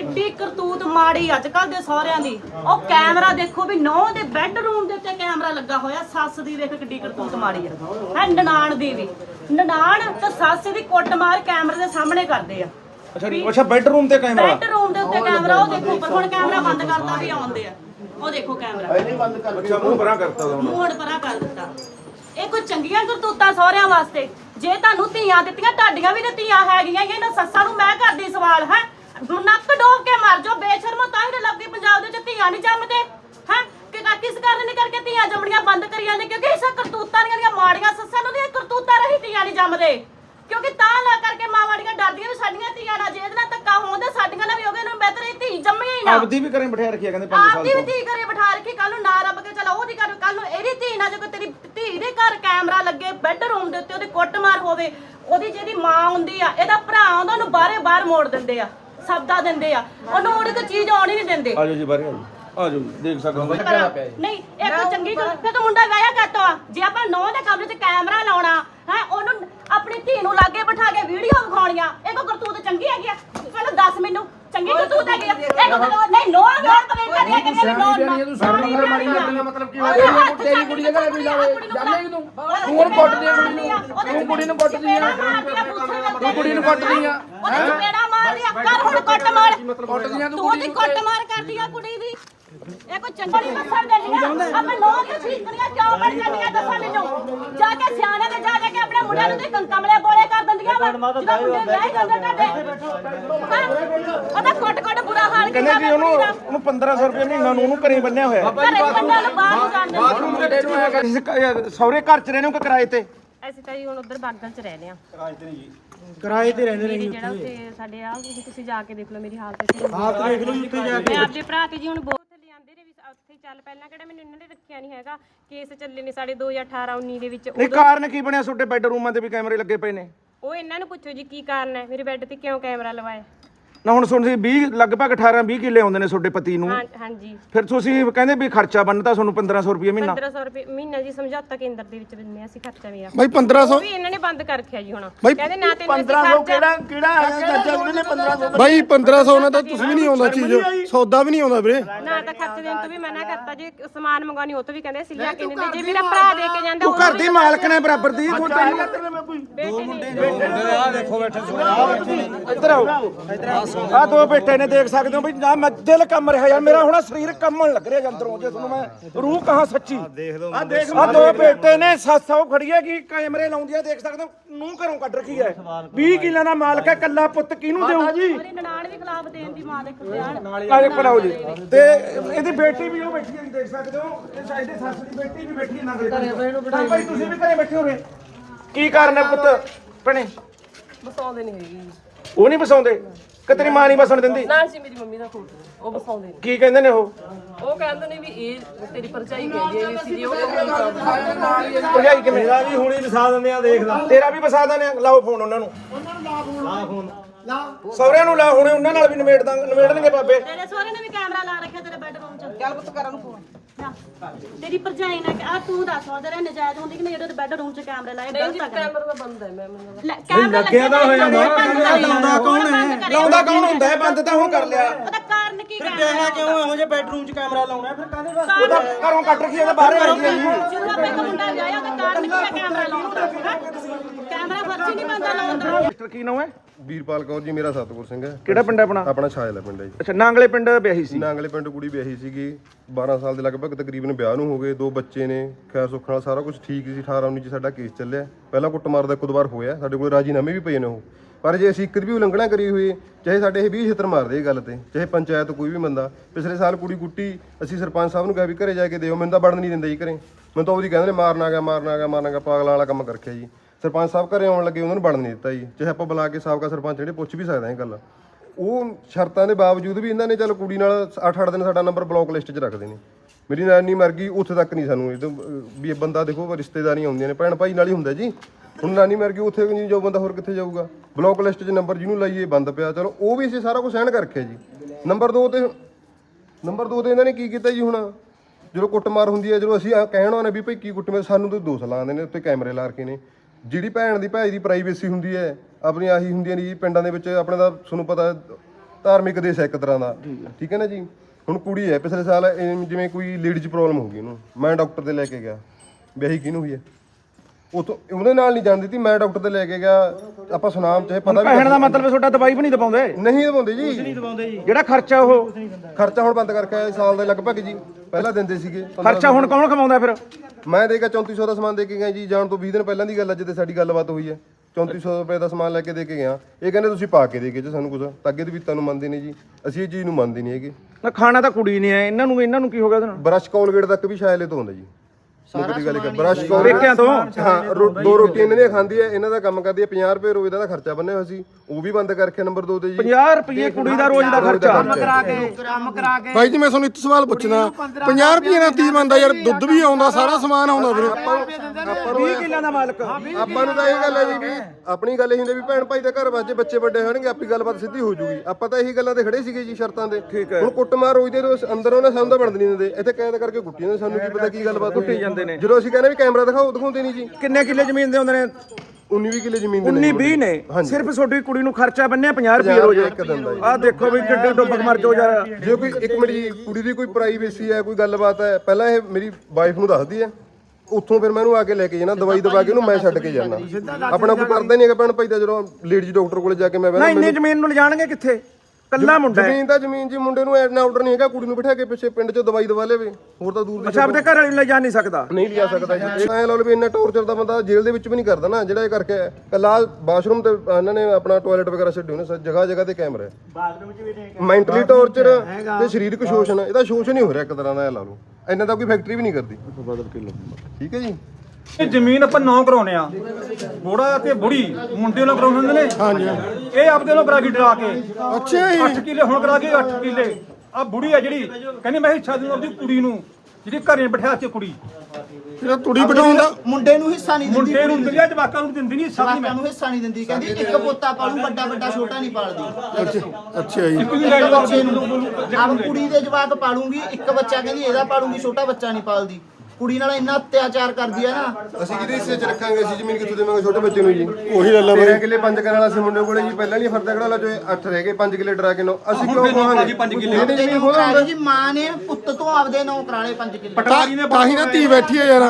ਕਿੱਡੀ ਕਰਤੂਤ ਮਾੜੀ ਅੱਜ ਕੱਲ ਦੇ ਸਹੁਰਿਆਂ ਦੀ। ਉਹ ਕੈਮਰਾ ਦੇਖੋ ਵੀ ਨੌ ਦੇ ਬੈੱਡਰੂਮ ਦੇ ਉੱਤੇ ਕੈਮਰਾ ਲੱਗਾ ਹੋਇਆ ਸੱਸ ਦੀ ਵੇਖ ਕਿੱਡੀ ਕਰਤੂਤ ਮਾੜੀ ਆ। ਹੈ ਨਨਾਣ ਦੀ ਵੀ। ਨਨਾਣ ਤੇ ਸੱਸ ਦੀ ਕੁੱਟਮਾਰ ਕੈਮਰੇ ਦੇ ਸਾਹਮਣੇ ਕਰਦੇ ਆ। ਅੱਛਾ ਅੱਛਾ ਬੈਡਰੂਮ ਤੇ ਕੈਮਰਾ? ਬੈੱਡਰੂਮ ਦੇ ਉੱਤੇ ਕੈਮਰਾ ਉਹ ਦੇਖੋ ਪਰ ਹੁਣ ਕੈਮਰਾ ਬੰਦ ਕਰਤਾ ਵੀ ਆਉਂਦੇ ਆ। ਉਹ ਦੇਖੋ ਕੈਮਰਾ। ਅੱਛਾ ਮੂੰਹ ਪਰਾਂ ਕਰਤਾ ਉਹਦਾ ਮੂੰਹ ਹੁਣ ਪਰਾਂ ਕਰ ਦਿੱਤਾ। ਇਹ ਕੋਈ ਚੰਗੀਆਂ ਕਰਤੂਤਾਂ ਸਹੁਰਿਆਂ ਵਾਸਤੇ? ਜੇ ਤੁਹਾਨੂੰ ਧੀਆਂ ਦਿੱਤੀਆਂ ਤੁਹਾਡੀਆਂ ਵੀ ਤਾਂ ਧੀਆਂ ਹੈਗੀਆਂ ਇਹਨਾਂ ਸੱਸਾਂ ਨੂੰ ਮੈਂ ਕਰਦੀ ਸਵਾਲ ਹੈ? ਨੱਕ ਡੋਬ ਕੇ ਮਰ ਜਾਓ ਬੇਸ਼ਰਮੋ ਤਾਂ ਹੀ ਤਾਂ ਲੱਗੀ ਪੰਜਾਬ ਦੇ ਵਿੱਚ ਧੀਆਂ ਨਹੀਂ ਜੰਮਦੇ ਹੈ? ਕਿ ਕਾ- ਕਿਸ ਕਾਰਨ ਨਹੀਂ ਕਰਕੇ ਧੀਆਂ ਜੰਮਣੀਆਂ ਬੰਦ ਕਰੀਆਂ ਨੇ? ਕਿਉਂਕਿ ਇਸ ਕਰਤੂਤਾਂ ਦੀਆਂ ਮਾੜੀਆਂ ਸੱਸਾਂ ਨੂੰ ਦੀਆਂ ਕਰਤੂਤਾਂ ਰਹੀ ਧੀਆਂ ਨਹੀਂ ਜੰਮਦੇ। ਕਿਉਂਕਿ ਤਾਂ ਲਾ ਕਰਕੇ ਮਾਵਾਂ ਦੀਆਂ ਡਰਦੀਆਂ ਵੀ ਸਾਡੀਆਂ ਧੀਆਂ ਨਾਲ ਜੇ ਇਹਦੇ ਧੱਕਾ ਹੋਣ ਤੇ ਸਾਡੀਆਂ ਨਾਲ ਵੀ ਹੋਗੇ ਇਹਨੂੰ ਬਿਹਤਰ ਇਹ ਧੀ ਜੰਮੀ ਹੀ ਨਾ। ਆਪਦੀ ਵੀ ਕਰੇ ਬਿਠਾ ਰੱਖਿਆ ਕਹਿੰਦੇ 5 ਸਾਲ ਆਪਦੀ ਵੀ ਤੋਂ। ਧੀ ਘਰੇ ਬਿਠਾ ਰੱਖੀ ਕੱਲ ਨੂੰ ਨਾ ਰੱਬ ਕੇ ਚਲਾ ਉਹਦੀ ਘਰ ਕੱਲ ਨੂੰ ਇਹਦੀ ਧੀ ਨਾ ਜੇ ਕੋਈ ਤੇਰੀ ਧੀ ਦੇ ਘਰ ਕੈਮਰਾ ਲੱਗੇ ਬੈੱਡਰੂਮ ਦੇ ਉੱਤੇ ਉਹਦੇ ਕੁੱਟਮਾਰ ਹੋਵੇ ਉਹਦੀ ਜਿਹੜੀ ਮਾਂ ਹੁੰਦੀ ਆ ਇਹਦਾ ਭਰਾ ਉਹਨੂੰ ਬਾਹਰੇ ਬਾਹਰ ਮੋੜ ਦਿੰਦੇ ਆ। ਸਬਦਾ ਦਿੰਦੇ ਆ। ਉਹਨੂੰ ਉਹਦੀ ਕੋਈ ਚੀਜ਼ ਆਉਣ ਹੀ ਨਹੀਂ ਦਿੰਦੇ। ਆਜੋ ਜੀ ਬਾਰੇ ਆਜੋ ਆਜੋ ਜੀ, ਦੇਖ ਸਕਦੇ ਹੋ। ਨਹੀਂ ਇਹ ਕੋਈ ਚੰਗੀ ਗੱਲ ਫਿਰ ਤਾਂ ਮੁੰਡਾ ਵਿਆਹਿਆ ਕਰਤਾ ਵਾ ਜੇ ਆਪਾਂ ਨੌ ਦੇ ਕਮਰੇ 'ਚ ਕੈਮਰਾ ਲਾਉਣਾ ਹੈ ਉਹਨੂੰ ਆਪਣੀ ਧੀ ਨੂੰ ਲਾਗੇ ਬਿਠਾ ਕੇ ਵੀਡੀਓ ਵਿਖਾਉਣੀਆਂ ਇਹ ਕੋ ਕਰਤੂਤ ਚੰਗੀ ਹੈਗੀ ਆ? ਪਹਿਲਾਂ ਦੱਸ ਮੈਨੂੰ ਚੰਗੀ ਕਰਤੂਤ ਹੈਗੀ ਆ? ਇਹ ਕੋ ਨਹੀਂ ਨੋ ਨੋ ਕਮੈਂਟ ਕਰਿਆ ਕਿ ਨੋ ਨੋ ਤੂੰ ਗੱਲ ਮਾਰੀ ਜਾਂਦੀ ਮਤਲਬ ਕੀ ਹੋ ਗਿਆ ਤੇਰੀ ਕੁੜੀ ਦੇ ਘਰੇ ਵੀ ਲਾਵੇ। ਜਾਣੇ ਤੂੰ ਤੂੰ ਹੁਣ ਕੁੱਟਦੀ ਆ ਕੁੜੀ ਨੂੰ ਤੂੰ ਕੁੜੀ ਨੂੰ ਕੁੱਟਦੀ ਆ। ਤੂੰ ਕੁੜੀ ਨੂੰ ਕੁੱਟਦੀ ਆ। ਉਹਦੇ ਚਪੇੜਾ ਮਾਰਦੀ ਆ ਕਰ ਆ ਤੂੰ ਤੂੰ ਉਹਦੀ ਕੁੱਟ ਮਾਰ ਕਰਦੀ ਆ ਕੁੜੀ ਦੀ। ਇਹ ਕੋਈ ਚੰਗੀ ਮੱਸਰ ਦੇਣੀਆਂ ਆਪਾਂ ਲੋਕ ਤੇ ਸੀਕਣੀਆਂ ਕਿਉਂ ਬਣ ਜਾਂਦੀਆਂ ਦੱਸਾਂ ਮੈਨੂੰ। ਜਾ ਕੇ ਸਿਆਣੇ ਦੇ ਜਾ ਜਾ ਕੇ ਆਪਣੇ ਮੁੰਡਿਆਂ ਨੂੰ ਤੇ ਕੰਕਮਲੇ ਬੋਲੇ ਕਰ ਦਿੰਦੀਆਂ ਵਾ। ਜਦੋਂ ਮੁੰਡੇ ਵਿਆਹ ਜਾਂਦੇ ਤੁਹਾਡੇ ਉਹਦਾ ਕੁੱਟ ਕੁੱਟ ਬੁਰਾ ਹਾਲ ਕੀਤਾ ਕਿ ਉਹਨੂੰ ਉਹਨੂੰ 1500 ਰੁਪਏ ਮਹੀਨਾ ਨੂੰ ਉਹਨੂੰ ਘਰੇ ਬੰਨਿਆ ਹੋਇਆ। ਹੈ ਘਰੇ ਬੰਦਾ ਨੂੰ ਬਾਹਰ ਨਹੀਂ ਜਾਣ ਦੇ ਸਹੁਰੇ ਘਰ ਚ ਰਹਿੰਦੇ ਹੋ ਕਿ ਕਿਰਾਏ ਤੇ? ਅਸੀਂ ਤਾਂ ਜੀ ਹੁਣ ਉਧਰ ਬਾਗਲ ਚ ਰਹਿੰਦੇ ਆ। ਕਿਰਾਏ ਤੇ ਰਹਿੰਦੇ ਮੇਰੀ ਜਿਹੜਾ ਉੱਤੇ ਸਾਡੇ ਆ ਤੁਸੀਂ ਤੁਸੀਂ ਜਾ ਕੇ ਦੇਖ ਲਓ ਮੇਰੀ ਹਾਲਤ ਇੱਥੇ ਆਪ ਦੇਖ ਲਓ ਜਿੱਥੇ ਜਾ ਕੇ। ਮੈਂ ਆਪਦੇ ਭਰਾ ਤੇ ਜੀ ਹੁਣ ਬਹੁਤ ਲਿਆਂਦੇ ਨੇ ਵੀ ਉੱਥੇ ਚੱਲ ਪਹਿਲਾਂ ਕਿਹੜਾ ਮੈਨੂੰ ਇਹਨਾਂ ਨੇ ਰੱਖਿਆ ਨਹੀਂ ਹੈਗਾ। ਕੇਸ ਚੱਲੇ ਨੇ ਸਾਡੇ 2018 19 ਦੇ ਵਿੱਚ। ਨਹੀਂ ਕਾਰਨ ਕੀ ਬਣਿਆ? ਤੁਹਾਡੇ ਬੈਡਰੂਮਾਂ ਤੇ ਵੀ ਕੈਮਰੇ ਲੱਗੇ ਪਏ ਨੇ। ਉਹ ਇਹਨਾਂ ਨੂੰ ਪੁੱਛੋ ਜੀ ਕੀ ਕਾਰਨ ਹੈ? ਮੇਰੇ ਬੈੱਡ ਤੇ ਕਿਉਂ ਕੈਮਰਾ ਲਵਾਇਆ? ਨਾ ਹੁਣ ਸੁਣ ਸੀ 20 ਲਗਭਗ 18 20 ਕਿੱਲੇ ਆਉਂਦੇ ਨੇ ਤੁਹਾਡੇ ਪਤੀ ਨੂੰ। ਹਾਂ ਹਾਂਜੀ। ਫਿਰ ਤੁਸੀਂ ਕਹਿੰਦੇ ਵੀ ਖਰਚਾ ਬਣਦਾ ਤੁਹਾਨੂੰ 1500 ਰੁਪਏ ਮਹੀਨਾ। 1500 ਰੁਪਏ ਮਹੀਨਾ ਜੀ ਸਮਝੌਤਾ ਕੇਂਦਰ ਦੇ ਵਿੱਚ ਦਿੰਦੇ ਹਾਂ ਅਸੀਂ ਖਰਚਾ ਮੇਰਾ। ਬਈ 1500 ਉਹ ਵੀ ਇਹਨਾਂ ਨੇ ਬੰਦ ਕਰ ਰੱਖਿਆ ਜੀ ਹੁਣ। ਬਈ ਕਹਿੰਦੇ ਨਾ ਤੈਨੂੰ ਅਸੀਂ 1500 ਖਰਚਾ ਕਿਹੜਾ ਕਿਹੜਾ ਹੈਗਾ ਚਾਚਾ ਉਹਨੇ 1500 ਬਈ 1500 ਨਾਲ ਤਾਂ ਕੁਝ ਵੀ ਨਹੀਂ ਆਉਂਦਾ ਚੀਜ਼। ਸੌਦਾ ਵੀ ਨਹੀਂ ਆਉਂਦਾ ਵੀਰੇ। ਨਾ ਤਾਂ ਖਰਚ ਦੇਣ ਤੋਂ ਵੀ ਮਨਾ ਕਰਤਾ ਜੇ ਸਮਾਨ ਮੰਗਾਉਣੀ ਉਹ ਤੋਂ ਵੀ ਕਹਿੰਦੇ ਅਸੀਂ ਲਿਆ ਕੇ ਦਿੰਦੇ ਜੇ ਮੇਰਾ ਭਰਾ ਦੇ ਕੇ ਜਾਂਦਾ ਤੂੰ ਘਰ ਦੀ ਮਾਲਕ ਨੇ ਬਰਾਬਰ ਦੀ। ਤੂੰ ਤੈਨੂੰ ਇੱਧਰ ਆਓ। ਆ ਦੋ ਬੇਟੇ ਨੇ ਦੇਖ ਸਕਦੇ ਹੋ ਵੀ ਨਾ ਮੈਂ ਦਿਲ ਕੰਮ ਰਿਹਾ ਯਾਰ ਮੇਰਾ ਹੁਣ ਸਰੀਰ ਕੰਮਣ ਲੱਗ ਰਿਹਾ ਜੰਦਰੋਂ ਜੇ ਤੁਹਾਨੂੰ ਮੈਂ ਰੂਹ ਕਹਾ ਸੱਚੀ। ਆ ਦੇਖ ਆ ਦੋ ਬੇਟੇ ਨੇ ਸੱਸ ਖੜੀ ਹੈ ਕਿ ਕੈਮਰੇ ਲਾਉਂਦੀ ਆ ਦੇਖ ਸਕਦੇ ਹੋ ਨੂੰ ਘਰੋਂ ਕੱਢ ਰੱਖੀ ਹੈ। 20 ਕਿੱਲਿਆਂ ਦਾ ਮਾਲਕ ਹੈ ਕੱਲਾ ਪੁੱਤ ਕਿਹਨੂੰ ਦੇਊ ਜੀ ਨਨਾਣ ਵੀ ਖਿਲਾਫ ਦੇਣ ਦੀ ਮਾਂ ਦੇ ਖਿਆਲ ਆਜੇ ਪੜਾਓ ਜੀ। ਤੇ ਇਹਦੀ ਬੇਟੀ ਵੀ ਉਹ ਬੈਠੀ ਹੈ ਜੀ ਦੇਖ ਸਕਦੇ ਹੋ ਇਹ ਸਾਈਡ ਦੇ ਸੱਸ ਦੀ ਬੇਟੀ ਵੀ ਬੈਠੀ ਹੈ ਨਾ ਘਰੇ ਭਾਈ ਤੁਸੀਂ ਵੀ ਘਰੇ ਬੈਠੇ ਹੋਗੇ ਕੀ ਕਾਰਨ ਹੈ ਪੁੱਤ ਭੈਣੇ? ਬਸਾਉਂਦੇ ਨਹੀਂ ਹੈਗੀ ਉਹ ਨਹੀਂ ਬਸਾਉਂਦੇ? ਕਿ ਤੇਰੀ ਮਾਂ ਨਹੀਂ ਬਸਣ ਦਿੰਦੀ? ਨਾ ਸੀ ਮੇਰੀ ਮੰਮੀ ਦਾ ਖੂਨ ਉਹ ਬਸਾਉਂਦੇ ਨੇ। ਕੀ ਕਹਿੰਦੇ ਨੇ ਉਹ? ਉਹ ਕਹਿੰਦੇ ਨੇ ਵੀ ਇਹ ਤੇਰੀ ਪਰਚਾਈ ਕਹਿੰਦੀ ਹੈ ਵੀ ਸੀ ਜੀ ਉਹ ਭਰਜਾਈ ਕਿਵੇਂ? ਮੇਰਾ ਵੀ ਹੁਣੀ ਵਸਾ ਦਿੰਦੇ ਆ ਦੇਖ ਲਾ। ਤੇਰਾ ਵੀ ਵਸਾ ਦਿੰਦੇ ਆ? ਲਾਓ ਫੋਨ ਉਹਨਾਂ ਨੂੰ। ਲਾ ਫੋਨ। ਲਾ। ਫੋਨ ਸਹੁਰਿਆਂ ਨੂੰ ਲਾ ਹੁਣੇ ਉਹਨਾਂ ਨਾਲ ਵੀ ਨਿਬੇੜ ਦਾਂ ਨਿਬੇੜਨਗੇ ਬਾਬੇ। ਤੇਰੇ ਸਹੁਰੇ ਨੇ ਵੀ ਕੈਮਰਾ ਲਾ ਰੱਖਿਆ ਤੇਰੇ ਬੈੱਡਰੂਮ 'ਚ। ਚੱਲ ਪੁੱਤ ਕਰਨ ਫੋਨ। ਤੇਰੀ ਭਰਜਾਈ ਨੇ ਆ ਤੂੰ ਦੱਸ ਉਹਦੇ ਨਾਲ ਨਜਾਇਜ਼ ਹੁੰਦੀ ਕਿ ਨਹੀਂ? ਜਿਹੜੇ ਬੈੱਡਰੂਮ 'ਚ ਕੈਮਰੇ ਲਾਏ ਗਲਤ ਆ ਕੈਮਰਾ ਤਾਂ ਬੰਦ ਹੈ ਮੈਂ ਮੈਨੂੰ ਲੱਗਿਆ ਤਾਂ ਹੋਇਆ ਲਾਉਂਦਾ ਕੌਣ ਹੈ? ਲਾਉਂਦਾ ਕੌਣ ਹੁੰਦਾ? ਹੈ ਬੰਦ ਤਾਂ ਹੁਣ ਕਰ ਲਿਆ। ਉਹਦਾ ਕਾਰਨ ਕੀ ਕਿਹਾ ਕਹਿਣਾ ਕਿਉਂ? ਇਹੋ ਜਿਹੇ ਬੈਡਰੂਮ 'ਚ ਕੈਮਰਾ ਲਾਉਣਾ ਫਿਰ ਕਾਹਦੇ ਵਾਸਤੇ? ਉਹਦਾ ਘਰੋਂ ਕੱਟ ਰੱਖੀ ਉਹਦਾ ਬਾਹਰ ਆਈ ਹੈ ਆਪਾਂ ਇੱਕ ਮੁੰਡਾ ਵਿਆਹਿਆ ਉਹਦਾ ਕਾਰਨ ਕੀ ਹੈ ਕੈਮਰਾ ਲਾਉਣ ਦਾ ਹੈਂ? ਕੈਮਰਾ ਫਰਜ਼ੀ ਨਹੀਂ ਬੰਦਾ ਲਾਉਣ ਦਾ। ਮਿਸਟਰ ਕੀ ਨਾਮ ਹੈ? ਵੀਰਪਾਲ ਕੌਰ ਜੀ ਮੇਰਾ ਸਤਗੁਰ ਸਿੰਘ ਹੈ। ਕਿਹੜਾ ਪਿੰਡ ਹੈ ਆਪਣਾ? ਆਪਣਾ ਛਾਇਲ ਹੈ ਪਿੰਡ ਹੈ ਜੀ। ਅੱਛਾ ਨਾਂਗਲੇ ਪਿੰਡ ਵਿਆਹੀ ਸੀ। ਨਾਂਗਲੇ ਪਿੰਡ ਕੁੜੀ ਵਿਆਹੀ ਸੀਗੀ। 12 ਸਾਲ ਦੇ ਲਗਭਗ ਤਕਰੀਬਨ ਵਿਆਹ ਨੂੰ ਹੋ ਗਏ ਦੋ ਬੱਚੇ ਨੇ। ਖੈਰ ਸੁੱਖ ਨਾਲ ਸਾਰਾ ਕੁਝ ਠੀਕ ਸੀ। 18 19 ਚ ਸਾਡਾ ਕੇਸ ਚੱਲਿਆ। ਪਹਿਲਾਂ ਕੁੱਟਮਾਰ ਦਾ ਇੱਕ ਦੋ ਵਾਰ ਹੋਇਆ। ਸਾਡੇ ਕੋਲ ਰਾਜੀਨਾਮੇ ਵੀ ਪਏ ਨੇ ਉਹ। ਪਰ ਜੇ ਅਸੀਂ ਇੱਕ ਦੀ ਵੀ ਉਲੰਘਣਾ ਕਰੀ ਹੋਈ, ਚਾਹੇ ਸਾਡੇ ਇਹ 20 ਛੇਤਰ ਮਾਰਦੇ ਇਹ ਗੱਲ ਤੇ, ਚਾਹੇ ਪੰਚਾਇਤ ਕੋਈ ਵੀ ਬੰਦਾ, ਪਿਛਲੇ ਸਾਲ ਕੁੜੀ ਕੁੱਟੀ, ਅਸੀਂ ਸਰਪੰਚ ਸਾਹਿਬ ਨੂੰ ਕਿਹਾ ਵੀ ਘਰੇ ਜਾ ਕੇ ਦਿਓ, ਮੈਨੂੰ ਤਾਂ ਵੜਨ ਨਹੀਂ ਦਿੰਦੇ ਜੀ ਘਰੇ। ਮੈਨੂੰ ਤਾਂ ਉਹਦੀ ਕਹਿੰਦੇ ਨੇ, ਮਾਰਨਾ ਗਿਆ ਮਾਰਨਾ ਗਿਆ ਮਾਰਨਾ ਗਿਆ ਪਾਗਲਾਂ ਵਾਲਾ ਕੰਮ ਕਰਕੇ ਜੀ। ਸਰਪੰਚ ਸਾਹਿਬ ਘਰੇ ਆਉਣ ਲੱਗੇ, ਉਹਨਾਂ ਨੂੰ ਵੜਨ ਨਹੀਂ ਦਿੱਤਾ ਜੀ। ਚਾਹੇ ਆਪਾਂ ਬੁਲਾ ਕੇ ਸਾਬਕਾ ਸਰਪੰਚ ਜਿਹੜੇ ਪੁੱਛ ਵੀ ਸਕਦੇ ਹਾਂ ਇਹ ਗੱਲ। ਉਹ ਸ਼ਰਤਾਂ ਦੇ ਬਾਵਜੂਦ ਵੀ ਇਹਨਾਂ ਨੇ ਚੱਲ ਕੁੜੀ ਨਾਲ 8-8 ਦਿਨ ਸਾਡਾ ਨੰਬਰ ਬਲੌਕ ਲਿਸਟ 'ਚ ਰੱਖਦੇ ਨੇ ਮੇਰੀ ਨਾਨੀ ਮਰ ਗਈ, ਉੱਥੇ ਤੱਕ ਨਹੀਂ ਸਾਨੂੰ ਇਹ ਵੀ ਇਹ ਬੰਦਾ ਦੇਖੋ, ਰਿਸ਼ਤੇਦਾਰੀਆਂ ਹੁੰਦੀਆਂ ਨੇ, ਭੈਣ ਭਾਈ ਨਾਲ ਹੀ ਹੁੰਦਾ ਜੀ। ਹੁਣ ਨਾਨੀ ਮਰ ਗਈ ਉੱਥੇ ਨਹੀਂ ਜੋ ਬੰਦਾ ਹੋਰ ਕਿੱਥੇ ਜਾਊਗਾ? ਬਲੌਕ ਲਿਸਟ 'ਚ ਨੰਬਰ ਜਿਹਨੂੰ ਲਾਈਏ ਬੰਦ ਪਿਆ। ਚਲੋ ਉਹ ਵੀ ਅਸੀਂ ਸਾਰਾ ਕੁਝ ਸਹਿਣ ਕਰ ਰੱਖਿਆ ਜੀ। ਨੰਬਰ 2 ਤੇ ਨੰਬਰ 2 ਤੇ ਇਹਨਾਂ ਨੇ ਕੀ ਕੀਤਾ ਜੀ ਹੁਣ? ਜਦੋਂ ਕੁੱਟਮਾਰ ਹੁੰਦੀ ਹੈ ਜਦੋਂ ਅਸੀਂ ਆਹ ਕਹਿਣ ਆਉਂਦੇ ਵੀ ਭਾਈ ਕੀ ਕੁੱਟਮਾਰ ਸਾਨੂੰ ਤਾਂ ਦੋਸ਼ ਲਾਉਂਦੇ ਨੇ ਉੱਤੇ ਕੈਮਰੇ ਲਾ ਕੇ ਨੇ। ਜਿਹੜੀ ਭੈਣ ਦੀ ਭਾਈ ਦੀ ਪ੍ਰਾਈਵੇਸੀ ਹੁੰਦੀ ਹੈ ਆਪਣੀ ਆਹੀ ਹੁੰਦੀਆਂ ਨੇ ਜੀ ਪਿੰਡਾਂ ਦੇ ਵਿੱਚ ਆਪਣੇ ਦਾ ਤੁਹਾਨੂੰ ਪਤਾ ਧਾਰਮਿਕ ਦੇਸ਼ ਹੈ ਇੱਕ ਤਰ੍ਹਾਂ ਦਾ। ਠੀਕ ਹੈ। ਨਾ ਜੀ? ਹੁਣ ਕੁੜੀ ਹੈ ਪਿਛਲੇ ਸਾਲ ਜਿਵੇਂ ਕੋਈ ਲੇਡੀਜ਼ ਪ੍ਰੋਬਲਮ ਹੋ ਗਈ ਇਹਨੂੰ ਮੈਂ ਡਾਕਟਰ ਤੇ ਲੈ ਕੇ ਗਿਆ। ਵਿਆਹੀ ਕਿਹਨੂੰ ਹੋਈ ਹੈ? ਉਤੋਂ ਉਹਦੇ ਨਾਲ ਨਹੀਂ ਜਾਣ ਦਿੱਤੀ ਮੈਂ ਡਾਕਟਰ ਤੇ ਲੈ ਕੇ ਗਿਆ। ਆਪਾਂ ਸੁਨਾਮ ਚਾਹੇ ਪਤਾ ਵੀ ਕਹਿਣ ਦਾ ਮਤਲਬ ਤੁਹਾਡਾ ਦਵਾਈ ਵੀ ਨਹੀਂ ਦਵਾਉਂਦੇ। ਨਹੀਂ ਦਵਾਉਂਦੇ ਜੀ। ਜਿਹੜਾ ਖਰਚਾ ਉਹ ਖਰਚਾ ਹੁਣ ਬੰਦ ਕਰਕੇ ਆਏ ਸਾਲ ਦੇ ਲਗਭਗ ਜੀ। ਪਹਿਲਾਂ ਦਿੰਦੇ ਸੀਗੇ ਖਰਚਾ ਹੁਣ ਕੌਣ ਕਮਾਉਂਦਾ ਫਿਰ? ਮੈਂ ਦੇ ਕੇ 3400 ਦਾ ਸਮਾਨ ਦੇ ਕੇ ਗਿਆ ਜੀ ਜਾਣ ਤੋਂ 20 ਦਿਨ ਪਹਿਲਾਂ ਦੀ ਗੱਲ ਹੈ ਜਿੱਦੇ ਸਾਡੀ ਗੱਲਬਾਤ ਹੋਈ ਹੈ 3400 ਰੁਪਏ ਦਾ ਸਮਾਨ ਲੈ ਕੇ ਦੇ ਕੇ ਗਿਆ। ਇਹ ਕਹਿੰਦੇ ਤੁਸੀਂ ਪਾ ਕੇ ਦੇ ਕੇ ਜੇ ਸਾਨੂੰ ਕੁਝ ਤਾਂ ਅੱਗੇ ਦੇ ਵੀ ਤੁਹਾਨੂੰ ਮੰਨਦੇ ਨਹੀਂ ਜੀ। ਅਸੀਂ ਇਹ ਚੀਜ਼ ਨੂੰ ਮੰਨਦੇ ਨਹੀਂ ਹੈਗੇ। ਨਾ ਖਾਣਾ ਤਾਂ ਕੁੜੀ ਨੇ ਹੈ ਇਹਨਾਂ ਨੂੰ ਇਹਨਾਂ ਨੂੰ ਕੀ ਹੋ ਗਿਆ ਉਹਦੇ ਨਾਲ? ਬਰਸ਼ ਕੋਲਗੇਟ ਤੱਕ ਵੀ ਸ਼ਾਇਲੇ ਤੋਂ ਹੁੰਦਾ ਜੀ। ਮੁੱਕ ਦੀ ਗੱਲ ਕਰ ਬਰਸ਼ ਪੇਕਿਆਂ ਤੋਂ? ਹਾਂ ਰੋ- ਦੋ ਰੋਟੀਆਂ ਇਹਨਾਂ ਦੀਆਂ ਖਾਂਦੀ ਹੈ ਇਹਨਾਂ ਦਾ ਕੰਮ ਕਰਦੀ ਹੈ 50 ਰੁਪਏ ਰੋਜ਼ ਦਾ ਖਰਚਾ ਬੰਨਿਆ ਹੋਇਆ ਸੀ। ਉਹ ਵੀ ਬੰਦ ਕਰਕੇ ਨੰਬਰ 2 ਤੇ ਜੀ। 50 ਰੁਪਏ ਕੁੜੀ ਦਾ ਰੋਜ਼ ਦਾ ਖਰਚਾ। ਬਾਈ ਜੀ ਮੈਂ ਤੁਹਾਨੂੰ ਇੱਕ ਸਵਾਲ ਪੁੱਛਣਾ। 50 ਰੁਪਏ ਨਾਲ ਤੀ ਬੰਦਾ ਯਾਰ ਦੁੱਧ ਵੀ ਆਉਂਦਾ ਸਾਰਾ ਸਮਾਨ ਆਉਂਦਾ ਵੀਰੇ 20 ਕਿੱਲਿਆਂ ਦਾ ਮਾਲਕ। ਆਪਾਂ ਨੂੰ ਤਾਂ ਇਹ ਗੱਲ ਹੈ ਜੀ ਵੀ ਆਪਣੀ ਗੱਲ ਇਹ ਹੁੰਦੀ ਵੀ ਭੈਣ ਭਾਈ ਦਾ ਘਰ ਵਾਜੇ ਬੱਚੇ ਵੱਡੇ ਹੋਣਗੇ ਆਪਣੀ ਗੱਲਬਾਤ ਸਿੱਧੀ ਹੋ ਜੂਗੀ। ਆਪਾਂ ਤਾਂ ਇਹੀ ਗੱਲਾਂ ਤੇ ਖੜੇ ਸੀਗੇ ਜੀ ਸ਼ਰਤਾਂ ਦੇ ਹੁਣ ਕੁੱਟਮਾਰ ਹੋਈ ਦੇ ਅੰਦਰ ਉਹਨੇ ਸਾਨੂੰ ਤਾਂ ਬਣਦ ਨਹੀਂ ਦਿੰਦੇ। ਇੱਥੇ ਕੈਦ ਕਰਕੇ ਕੁੱਟੀਆਂ ਨੇ ਸਾਨੂੰ ਕੀ ਪਤਾ ਕੀ ਗੱਲਬਾਤ ਕੁੱਟੀ ਜਾਂਦੇ ਨੇ। ਜਦੋਂ ਅਸੀਂ ਕਹਿੰਦੇ ਵੀ ਕੈਮਰਾ ਦਿਖਾਓ ਦਿਖਾਉਂਦੇ ਨਹੀਂ ਜੀ। ਕਿੰਨੇ ਕਿੱਲੇ ਜ਼ਮੀਨ ਦੇ ਹੁੰਦੇ ਨੇ? 19 20 ਕਿੱਲੇ ਜ਼ਮੀਨ ਦੇ 19 20 ਨੇ। ਸਿਰਫ ਤੁਹਾਡੀ ਕੁੜੀ ਨੂੰ ਖਰਚਾ ਬੰਨਿਆ 50 ਰੁਪਏ ਰੋਜ਼। ਇੱਕ ਦਿਨ ਦਾ ਜੀ। ਆਹ ਦੇਖੋ ਵੀ ਕਿੱਡੇ ਡੁੱਬ ਮਰ ਜਾਓ ਯਾਰ। ਜੇ ਕੋਈ ਇੱਕ ਮਿੰਟ ਜੀ ਕੁੜੀ ਦੀ ਕੋਈ ਪ੍ਰਾਈਵੇਸੀ ਹੈ ਕੋਈ ਗੱਲਬਾਤ ਹੈ ਪਹਿਲਾਂ ਇਹ ਮੇਰੀ ਵਾਈਫ ਨੂੰ ਦੱਸਦੀ ਹੈ ਉੱਥੋਂ ਫਿਰ ਮੈਂ ਇਹਨੂੰ ਆ ਕੇ ਲੈ ਕੇ ਜਾਣਾ ਦਵਾਈ ਦਵਾ ਕੇ ਇਹਨੂੰ ਮੈਂ ਛੱਡ ਕੇ ਜਾਣਾ। ਆਪਣਾ ਕੋਈ ਕਰਦਾ ਨਹੀਂ ਹੈਗਾ ਭੈਣ ਭਾਈ ਦਾ ਜਦੋਂ ਲੇਡੀਜ਼ ਡਾਕਟਰ ਕੋਲੇ ਜਾ ਕੇ ਮੈਂ ਨਾ ਬਹਿਣਾ ਇੰਨੀ ਜ਼ਮੀਨ ਨੂੰ ਲਿਜਾਣਗੇ ਕਿੱਥੇ? ਕੱਲਾ ਮੁੰਡਾ ਹੈ। ਜ਼ਮੀਨ ਤਾਂ ਜ਼ਮੀਨ ਜੀ ਮੁੰਡੇ ਨੂੰ ਐਨਾ ਆਰਡਰ ਨਹੀਂ ਹੈਗਾ ਕੁੜੀ ਨੂੰ ਬਿਠਾ ਕੇ ਪਿੱਛੇ ਪਿੰਡ 'ਚ ਦਵਾਈ ਦਵਾ ਲੇਵੇ ਹੋਰ ਤਾਂ ਦੂਰ ਦੀ ਅੱਛਾ ਆਪਣੇ ਘਰ ਵਾਲੀ ਨੂੰ ਲੈ ਜਾ ਨਹੀਂ ਸਕਦਾ? ਨਹੀਂ ਲਿਆ ਸਕਦਾ ਜੀ। ਐ ਲਾ ਲਓ ਵੀ ਇੰਨਾ ਟੌਰਚਰ ਦਾ ਬੰਦਾ ਜੇਲ੍ਹ ਦੇ ਵਿੱਚ ਵੀ ਨਹੀਂ ਕਰਦਾ ਨਾ ਜਿਹੜਾ ਇਹ ਕਰਕੇ ਆਇਆ। ਕੱਲਾ ਬਾਥਰੂਮ ਤੇ ਇਹਨਾਂ ਨੇ ਆਪਣਾ ਟਾਇਲਟ ਵਗੈਰਾ ਛੱਡੇ ਹੋਣੇ ਜਗ੍ਹਾ ਜਗ੍ਹਾ ਤੇ ਕੈਮਰਾ ਹੈ। ਬਾਥਰੂਮ 'ਚ ਵੀ ਮੈਂਟਲੀ ਟੌਰਚਰ ਤੇ ਸਰੀਰਕ ਸ਼ੋਸ਼ਣ ਇਹਦਾ ਸ਼ੋਸ਼ਣ ਹੀ ਹੋ ਰਿਹਾ ਇੱਕ ਤਰ੍ਹਾਂ ਦਾ ਇਹ ਲਾ ਲਓ। ਇਹਨਾਂ ਦਾ ਕੋਈ ਫੈਕਟਰੀ ਵੀ ਨਹੀਂ ਕਰਦੀ। ਠੀਕ ਹੈ ਜੀ। ਇਹ ਜ਼ਮੀਨ ਆਪਾਂ ਨੌ ਕਰਾਉਨੇ ਆ। ਬੋੜਾ ਤੇ ਬੁੜੀ ਮੁੰਡੇ ਨੂੰ ਕਰਾਉਣੇ ਹੁੰਦੇ ਨੇ। ਹਾਂਜੀ। ਇਹ ਆਪਦੇ ਨੂੰ ਕਰਾ ਕੇ ਡਰਾ ਕੇ। ਅੱਛਾ ਜੀ। 8 ਕਿੱਲੇ ਹੁਣ ਕਰਾ ਕੇ 8 ਕਿੱਲੇ। ਆ ਬੁੜੀ ਆ ਜਿਹੜੀ ਕਹਿੰਦੀ ਮੈਂ ਹਿੱਸਾ ਦੂੰ ਆਪਦੀ ਕੁੜੀ ਨੂੰ ਜਿਹੜੀ ਘਰੇ ਬਿਠਾ ਕੇ ਕੁੜੀ। ਜਿਹੜਾ ਤੁੜੀ ਬਿਠਾਉਂਦਾ ਮੁੰਡੇ ਨੂੰ ਹਿੱਸਾ ਨਹੀਂ ਦਿੰਦੀ ਮੁੰਡੇ ਨੂੰ ਦਿੰਦੀ ਆ ਜਵਾਕਾਂ ਨੂੰ ਦਿੰਦੀ ਨਹੀਂ ਸਭ ਦੀ ਜਵਾਕਾਂ ਨੂੰ ਹਿੱਸਾ ਨਹੀਂ ਦਿੰਦੀ। ਕਹਿੰਦੀ ਇੱਕ ਪੋਤਾ ਪਾਲੂ ਵੱਡਾ ਵੱਡਾ ਛੋਟਾ ਨਹੀਂ ਪਾਲਦੀ। ਅੱਛਾ ਜੀ। ਇੱਕ ਬੱਚੇ ਨੂੰ। ਆਪ ਕੁੜੀ ਦੇ ਜਵਾਕ ਪਾਲੂੰਗੀ ਇੱਕ ਬੱਚਾ ਕਹਿੰਦੀ ਇਹਦਾ ਪਾਲੂੰਗੀ ਛੋਟਾ ਬੱਚਾ ਨਹੀਂ ਪਾਲਦੀ। ਕੁੜੀ ਨਾਲ ਇੰਨਾ ਅਤਿਆਚਾਰ ਕਰਦੀ ਹੈ ਨਾ। ਅਸੀਂ ਕਿਹਦੇ ਹਿੱਸੇ 'ਚ ਰੱਖਾਂਗੇ? ਅਸੀਂ ਜ਼ਮੀਨ ਕਿੱਥੋਂ ਦੇਵਾਂਗੇ? ਛੋਟੇ ਬੱਚੇ ਨੂੰ ਜੀ। ਉਹੀ ਆ ਬਾਈ। 13 ਕਿੱਲੇ ਪੰਜ ਕਰਨ ਵਾਲਾ ਸੀ ਮੁੰਡੇ ਕੋਲੇ ਜੀ। ਪਹਿਲਾਂ ਨਹੀਂ ਫਰਦਾ ਕਿਹੜਾ ਲਾ ਜੋ 8 ਰਹਿ ਗਏ 5 ਕਿੱਲੇ ਡਰਾ ਕੇ ਨੋ। ਅਸੀਂ ਕਿਉਂ ਕਹਾਂਗੇ 5 ਕਿੱਲੇ। ਇਹਦੀ ਜ਼ਮੀਨ ਕਰਾ ਜੀ ਮਾਂ ਨੇ ਪੁੱਤ ਤੋਂ ਆਪਦੇ ਨਾਂ ਕਰਾ ਲਏ 5 ਕਿੱਲੇ ਤਾਂ ਤਾਂ ਹੀ ਨਾ ਧੀ ਬੈਠੀ ਹੈ ਯਾਰ।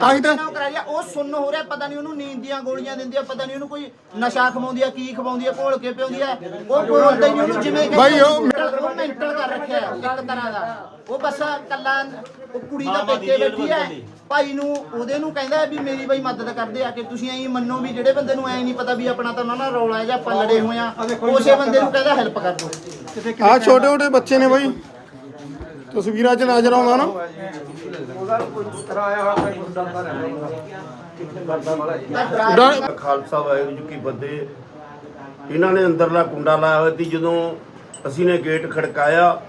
ਤਾਂ ਹੀ ਤਾਂ ਨਾਂ ਕਰਾ ਲਿਆ ਉਹ ਸੁੰਨ ਹੋ ਰਿਹਾ ਪਤਾ ਨਹੀਂ ਉਹਨੂੰ ਨੀਂਦ ਦੀਆਂ ਗੋਲੀਆਂ ਦਿੰਦੀ ਆ ਪਤਾ ਨਹੀਂ ਉਹਨੂੰ ਕੋਈ ਨਸ਼ਾ ਖਵਾਉਂਦੀ ਆ ਕੀ ਖਵਾਉਂਦੀ ਆ ਘੋਲ ਕੇ ਪਿਉਂਦੀ ਆ। ਉਹ ਬੋਲਦਾ ਹੀ ਨਹੀਂ ਉਹਨੂੰ ਜਿਵੇਂ ਬਾਈ ਉਹ ਉਹ ਮੈਂਟਲ ਕਰ ਰੱਖਿਆ ਇੱਕ ਤਰ੍ਹਾਂ ਦਾ। ਉਹ ਬਸ ਕੱਲਾ ਉਹ ਕੁੜੀ ਦਾ ਪੇਕੇ ਬੈਠੀ ਹੈ? ਭਾਈ ਨੂੰ ਉਹਦੇ ਨੂੰ ਕਹਿੰਦਾ ਵੀ ਮੇਰੀ ਬਈ ਮਦਦ ਕਰਦੇ ਆ ਕਿ ਤੁਸੀਂ ਐਂ ਮੰਨੋ ਵੀ ਜਿਹੜੇ ਬੰਦੇ ਨੂੰ ਐ ਨਹੀਂ ਪਤਾ ਵੀ ਆਪਣਾ ਤਾਂ ਉਹਨਾਂ ਨਾਲ ਰੌਲਾ ਹੈ ਜਾਂ ਆਪਾਂ ਲੜੇ ਹੋਏ ਆ ਉਸੇ ਬੰਦੇ ਨੂੰ ਕਹਿੰਦਾ ਹੈਲਪ ਕਰ ਦਿਓ। ਆ ਛੋਟੇ ਛੋਟੇ ਬੱਚੇ ਨੇ ਬਾਈ। ਤਸਵੀਰਾਂ 'ਚ ਨਜ਼ਰ ਆਉਂਦਾ ਨਾ। ਡਰ- ਖਾਲਸਾ ਵਾਹਿਗੁਰੂ ਜੀ ਕੀ ਫਤਿਹ। ਇਹਨਾਂ ਨੇ ਅੰਦਰਲਾ ਕੁੰਡਾ ਲਾਇਆ ਹੋਇਆ ਸੀ ਜਦੋਂ ਅਸੀਂ ਨੇ ਗੇਟ ਖੜਕਾਇਆ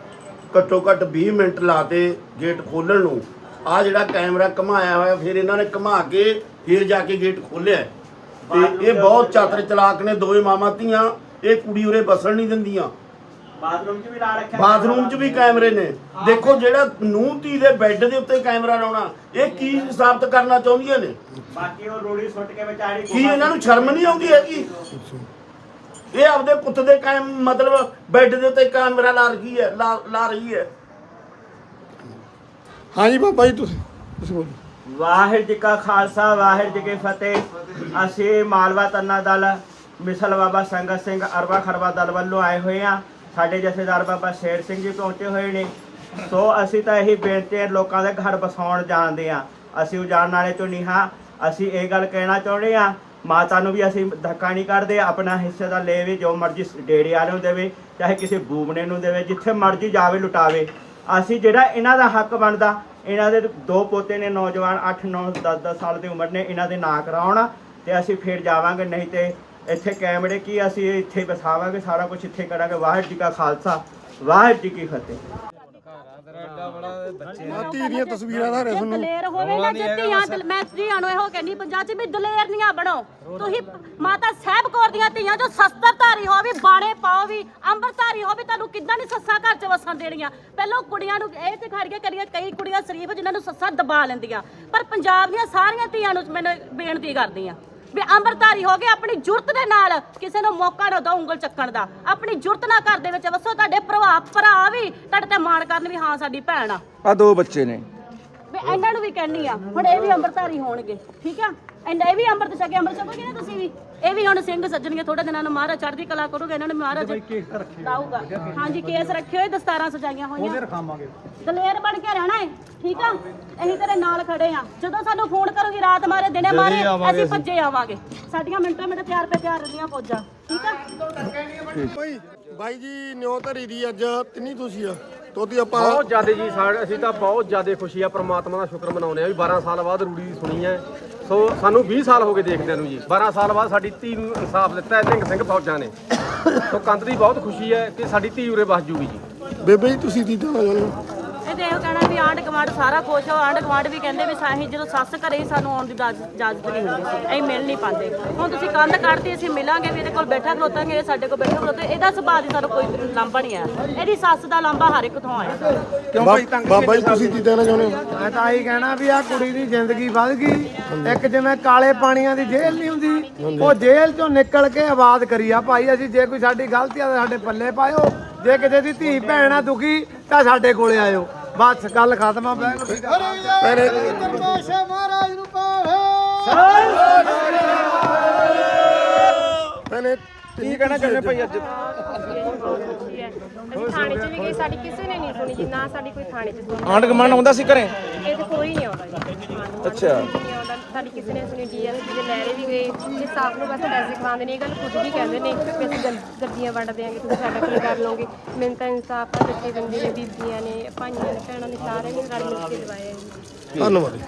ਘੱਟੋ ਘੱਟ 20 ਮਿੰਟ ਲਾਤੇ ਗੇਟ ਖੋਲਣ ਨੂੰ ਆ ਜਿਹੜਾ ਕੈਮਰਾ ਘਮਾਇਆ ਹੋਇਆ ਫਿਰ ਇਹਨਾਂ ਨੇ ਘਮਾ ਕੇ ਫਿਰ ਜਾ ਕੇ ਗੇਟ ਖੋਲਿਆ ਤੇ ਇਹ ਬਹੁਤ ਚਾਤਰ ਚਲਾਕ ਨੇ ਦੋਵੇਂ ਮਾਮਾ ਧੀਆਂ ਇਹ ਕੁੜੀ ਉਰੇ ਬਸਣ ਨਹੀਂ ਦਿੰਦੀਆਂ। ਬਾਥਰੂਮ 'ਚ ਵੀ ਲਾ ਰੱਖਿਆ ਬਾਥਰੂਮ 'ਚ ਵੀ ਕੈਮਰੇ ਨੇ। ਦੇਖੋ ਜਿਹੜਾ ਨੂੰਹ ਧੀ ਦੇ ਬੈੱਡ ਦੇ ਉੱਤੇ ਕੈਮਰਾ ਲਾਉਣਾ ਇਹ ਕੀ ਸਾਬਤ ਕਰਨਾ ਚਾਹੁੰਦੀਆਂ ਨੇ? ਬਾਕੀ ਉਹ ਰੋੜੀ ਸੁੱਟ ਕੇ ਵਿਚਾਰੀ ਕੀ ਇਹਨਾਂ ਨੂੰ ਸ਼ਰਮ ਨਹੀਂ ਆਉਂਦੀ ਹੈਗੀ? ਇਹ ਆਪਦੇ ਪੁੱਤ ਦੇ ਕਾਇਮ ਮਤਲਬ ਬੈੱਡ ਦੇ ਉੱਤੇ ਕੈਮਰਾ ਲਾ ਰਹੀ ਹੈ ਲਾ ਲਾ ਰਹੀ ਹੈ। ਹਾਂਜੀ ਬਾਬਾ ਜੀ, ਤੁਸੀਂ ਤੁਸੀਂ ਬੋਲੋ। ਵਾਹਿਗੁਰੂ ਜੀ ਕਾ ਖਾਲਸਾ, ਵਾਹਿਗੁਰੂ ਜੀ ਕੀ ਫਤਿਹ। ਅਸੀਂ ਮਾਲਵਾ ਤੰਨਾ ਦਲ, ਮਿਸਲ ਬਾਬਾ ਸੰਗਤ ਸਿੰਘ ਅਰਵਾ ਖਰਵਾ ਦਲ ਵੱਲੋਂ ਆਏ ਹੋਏ ਆ ਸਾਡੇ ਜਥੇਦਾਰ ਬਾਬਾ ਸ਼ੇਰ ਸਿੰਘ ਜੀ ਪਹੁੰਚੇ ਹੋਏ ਨੇ। ਸੋ ਅਸੀਂ ਤਾਂ ਇਹੀ ਬੇਨਤੀ ਹੈ, ਲੋਕਾਂ ਦੇ ਘਰ ਬਸਾਉਣ ਜਾਣਦੇ ਆ ਅਸੀਂ ਉਜਾੜਨ ਵਾਲੇ ਤੋਂ ਨਹੀਂ। ਹਾਂ ਅਸੀਂ ਇਹ ਗੱਲ ਕਹਿਣਾ ਚਾਹੁੰਦੇ ਆ ਮਾਤਾ ਨੂੰ ਵੀ ਅਸੀਂ ਧੱਕਾ ਨਹੀਂ ਕਰਦੇ, ਆਪਣਾ ਹਿੱਸੇ ਦਾ ਲੈਵੇ ਜੋ ਮਰਜ਼ੀ ਡੇੜੇ ਵਾਲੇ ਨੂੰ ਦੇਵੇ, ਚਾਹੇ ਕਿਸੇ ਬੂਬਣੇ ਨੂੰ ਦੇਵੇ, ਜਿੱਥੇ ਮਰਜ਼ੀ ਜਾਵੇ, ਲੁਟਾਵੇ। ਅਸੀਂ ਜਿਹੜਾ ਇਹਨਾਂ ਦਾ ਹੱਕ ਬਣਦਾ, ਇਹਨਾਂ ਦੇ ਦੋ ਪੋਤੇ ਨੇ, ਨੌਜਵਾਨ 8 9 10 10 ਸਾਲ ਦੀ ਉਮਰ ਨੇ, ਇਹਨਾਂ ਦੇ ਨਾਂ ਕਰਾਉਣ ਤੇ ਅਸੀਂ ਫਿਰ ਜਾਵਾਂਗੇ, ਨਹੀਂ ਤੇ ਇੱਥੇ ਕੈਮਰੇ ਕੀ ਅਸੀਂ ਇੱਥੇ ਬਸਾਵਾਂਗੇ ਸਾਰਾ ਕੁਝ ਇੱਥੇ ਕਰਾਂਗੇ। ਵਾਹਿਗੁਰੂ ਜੀ ਕਾ ਖਾਲਸਾ, ਵਾਹਿਗੁਰੂ ਜੀ ਕੀ ਫਤਿਹ। ਆ ਧੀ ਦੀਆਂ ਤਸਵੀਰਾਂ ਦਾ ਜੇ ਤੁਹਾਨੂੰ। ਦਲੇਰ ਹੋਵੇ ਨਾ ਜੇ ਧੀਆਂ ਦਲ- ਮੈਂ ਧੀਆਂ ਨੂੰ ਇਹੋ ਕਹਿੰਦੀ ਪੰਜਾਬ 'ਚ ਵੀ ਦਲੇਰ ਨੀਆਂ ਬਣੋ। ਤੁਸੀਂ ਮਾਤਾ ਸਾਹਿਬ ਕੌਰ ਦੀਆਂ ਧੀਆਂ ਜੋ ਸ਼ਸਤਰਧਾਰੀ ਹੋ ਵੀ ਬਾਣੇ ਪਾਓ ਵੀ ਅੰਮ੍ਰਿਤਧਾਰੀ ਹੋ ਵੀ ਤੁਹਾਨੂੰ ਕਿੱਦਾਂ ਨਹੀਂ ਸੱਸਾਂ ਘਰ 'ਚ ਵਸਣ ਦੇਣੀਆਂ? ਪਹਿਲਾਂ ਕੁੜੀਆਂ ਨੂੰ ਇਹ ਤੇ ਖੜ ਕੇ ਕਰੀਏ ਕਈ ਕੁੜੀਆਂ ਸ਼ਰੀਫ ਜਿਨ੍ਹਾਂ ਨੂੰ ਸੱਸਾਂ ਦਬਾ ਲੈਂਦੀਆਂ। ਪਰ ਪੰਜਾਬ ਦੀਆਂ ਸਾਰੀਆਂ ਧੀਆਂ ਨੂੰ ਮੈਨੂੰ ਬੇਨਤੀ ਕਰਦੀ ਆ ਵੀ ਅੰਮ੍ਰਿਤਧਾਰੀ ਹੋ ਗਏ ਆਪਣੀ ਜੁਰਤ ਦੇ ਨਾਲ ਕਿਸੇ ਨੂੰ ਮੌਕਾ ਨਾ ਦਿਓ ਉਂਗਲ ਚੱਕਣ ਦਾ। ਆਪਣੀ ਜੁਰਤ ਨਾਲ ਘਰ ਦੇ ਵਿੱਚ ਵਸੋ ਤੁਹਾਡੇ ਭਰਾ ਭਰਾ ਵੀ ਤੁਹਾਡੇ ਤੇ ਮਾਣ ਕਰਨ ਵੀ ਹਾਂ ਸਾਡੀ ਭੈਣ ਆ। ਆ ਦੋ ਬੱਚੇ ਨੇ। ਵੀ ਇਹਨਾਂ ਨੂੰ ਵੀ ਕਹਿਣੀ ਆ ਹੁਣ ਇਹ ਵੀ ਅੰਮ੍ਰਿਤਧਾਰੀ ਹੋਣਗੇ ਠੀਕ ਆ? ਇਹਨਾਂ ਇਹ ਵੀ ਅੰਮ੍ਰਿਤ ਛਕੇ ਅੰਮ੍ਰਿਤ ਛਕੋਗੇ ਨਾ ਤੁਸੀਂ ਵੀ? ਇਹ ਵੀ ਹੁਣ ਸਿੰਘ ਸੱਜਣਗੇ ਥੋੜੇ ਦਿਨਾਂ ਨੂੰ ਮਹਾਰਾਜ ਚੜ੍ਹਦੀ ਕਲਾ ਕਰੋਗੇ ਇਹਨਾਂ ਨੂੰ ਮਹਾਰਾਜ ਲਾਊਗਾ। ਹਾਂਜੀ ਕੇਸ ਰੱਖੇ ਹੋਏ ਦਸਤਾਰਾਂ ਸਜਾਈਆਂ ਹੋਈਆਂ। ਖਾਵਾਂਗੇ ਦਲੇਰ ਬਣ ਕੇ ਰਹਿਣਾ ਹੈ ਠੀਕ ਆ? ਅਸੀਂ ਤੇਰੇ ਨਾਲ ਖੜੇ ਆ। ਜਦੋਂ ਸਾਨੂੰ ਫੋਨ ਕਰੋਗੀ ਰਾਤ ਮਾਰੇ ਦਿਨੇ ਮਾਰੇ ਅਸੀਂ ਭੱਜੇ ਆਵਾਂਗੇ। ਸਾਡੀਆਂ ਮਿੰਟਾਂ ਮਿੰਟ ਤਿਆਰ ਪੇ ਤਿਆਰ ਰਹਿੰਦੀਆਂ ਫੌਜਾਂ ਠੀਕ ਆ? ਬਾਈ ਬਾਈ ਜੀ ਨਿਉ ਧਰੀ ਦੀ ਅੱਜ ਤਿੰਨੀ ਤੁਸੀਂ ਆ? ਤੋਦੀ ਆਪਾਂ ਬਹੁਤ ਜ਼ਿਆਦਾ ਜੀ ਸਾਡੇ ਅਸੀਂ ਤਾਂ ਬਹੁਤ ਜ਼ਿਆਦਾ ਖੁਸ਼ੀ ਆ ਪ੍ਰਮਾਤਮਾ ਦਾ ਸ਼ੁਕਰ ਮਨਾਉਂਦੇ ਆ ਵੀ 12 ਸਾਲ ਬਾਅਦ ਰੂੜੀ ਸੁਣੀ ਹੈ। ਸੋ ਸਾਨੂੰ 20 ਸਾਲ ਹੋ ਗਏ ਦੇਖਦਿਆਂ ਨੂੰ ਜੀ। 12 ਸਾਲ ਬਾਅਦ ਸਾਡੀ ਧੀ ਨੂੰ ਇਨਸਾਫ ਦਿੱਤਾ ਹੈ ਸਿੰਘ ਸਿੰਘ ਫੌਜਾਂ ਨੇ। ਸੋ ਕੰਦ ਦੀ ਬਹੁਤ ਖੁਸ਼ੀ ਹੈ ਕਿ ਸਾਡੀ ਧੀ ਉਰੇ ਵਸ ਜੂਗੀ ਜੀ। ਬੇਬੇ ਜੀ, ਤੁਸੀਂ ਕੀ ਕਹਿਣਾ ਚਾਹੁੰਦੇ ਹੋ? ਇਹ ਤੇ ਇਹੋ ਕਹਿਣਾ ਵੀ ਆਂਢ ਗੁਆਂਢ ਸਾਰਾ ਖੁਸ਼ ਹੋ ਆਂਢ ਗੁਆਂਢ ਵੀ ਕਹਿੰਦੇ ਵੀ ਸਾਹੀਂ ਜਦੋਂ ਸੱਸ ਘਰੇ ਸੀ, ਸਾਨੂੰ ਆਉਣ ਦੀ ਇਜਾਜ਼- ਇਜਾਜ਼ਤ ਨਹੀਂ ਹੁੰਦੀ ਸੀ ਅਸੀਂ ਮਿਲ ਨਹੀਂ ਪਾਉਂਦੇ। ਹੁਣ ਤੁਸੀਂ ਕੰਧ ਕੱਢਤੀ ਅਸੀਂ ਮਿਲਾਂਗੇ ਵੀ ਇਹਦੇ ਕੋਲ ਬੈਠਾ ਖਲੋਤਾਂਗੇ ਇਹ ਸਾਡੇ ਕੋਲ ਬੈਠਾ ਖਲੋਤੇ ਇਹਦਾ ਸੁਭਾਅ ਦੀ ਸਾਨੂੰ ਕੋਈ ਲਾਂਭਾ ਨਹੀਂ ਆਇਆ ਇਹਦੀ ਸੱਸ ਦਾ ਲਾਂਭਾ ਹਰ ਇੱਕ ਤੋਂ ਆਇਆ ਬਾ- ਬਾਬਾ ਜੀ ਤੁਸੀਂ ਕੀ ਕਹਿਣਾ ਚਾਹੁੰਦੇ ਹੋ? ਮੈਂ ਤਾਂ ਆਹੀ ਕਹਿਣਾ ਵੀ ਆ ਕੁੜੀ ਦੀ ਜ਼ਿੰਦਗੀ ਵੱਧ ਗਈ। ਇੱਕ ਜਿਵੇਂ ਕਾਲੇ ਪਾਣੀਆਂ ਦੀ ਜੇਲ੍ਹ ਨਹੀਂ ਹੁੰਦੀ ਉਹ ਜੇਲ੍ਹ ਚੋਂ ਨਿਕਲ ਕੇ ਆਬਾਦ ਕਰੀ ਆ ਭਾਈ ਅਸੀਂ ਜੇ ਕੋਈ ਸਾਡੀ ਗਲਤੀ ਆ ਤਾਂ ਸਾਡੇ ਪੱਲੇ ਪਾਇਓ। ਜੇ ਕਿਸੇ ਦੀ ਧੀ ਭੈਣ ਆ ਦੁਖੀ ਤਾਂ ਸਾਡੇ ਕੋਲੇ ਆਇਓ। ਬਸ ਗੱਲ ਖਤਮ ਆ ਬੈਗ ਭੈਣੇ ਭੈਣੇ ਕੀ ਕਹਿਣਾ ਚਾਹੁੰਦੇ ਭਾਈ ਅੱਜ? ਅਸੀਂ ਥਾਣੇ 'ਚ ਵੀ ਗਏ ਸਾਡੀ ਕਿਸੇ ਨੇ ਨਹੀਂ ਸੁਣੀ ਜੀ ਨਾ ਸਾਡੀ ਕੋਈ ਥਾਣੇ 'ਚ ਸੁਣੀ। ਆਂਢ ਗਮਣ ਆਉਂਦਾ ਸੀ ਘਰੇ? ਇਹ ਤੇ ਕੋਈ ਨਹੀਂ ਆਉਂਦਾ ਜੀ। ਅੱਛਾ। ਸਾਡੀ ਕਿਸੇ ਨੇ ਸੁਣੀ ਡੀਐਲ ਜਿਹਦੇ ਲੈਰੇ ਵੀ ਗਏ ਇਹ ਸਾਫ਼ ਨੂੰ ਬਸ ਪੈਸੇ ਖਵਾਉਂਦੇ ਨੇ, ਇਹ ਗੱਲ ਖੁਦ ਵੀ ਕਹਿੰਦੇ ਨੇ ਕਿ ਅਸੀਂ ਗੱਲ- ਗੱਡੀਆਂ ਵੰਡ ਦਿਆਂਗੇ, ਤੁਸੀਂ ਸਾਡਾ ਕੀ ਕਰ ਲਓਗੇ? ਮੈਨੂੰ ਤਾਂ ਇਨਸਾਫ ਆ ਜੱਟੀ ਬੰਦੀ ਨੇ, ਬੀਬੀਆਂ ਨੇ, ਭਾਈਆਂ ਨੇ, ਭੈਣਾਂ ਨੇ, ਸਾਰਿਆਂ ਨੇ ਰਲ ਮਿਲ ਕੇ ਦਵਾਇਆ। ਜੀ ਧੰਨਵਾਦ। ਜੀ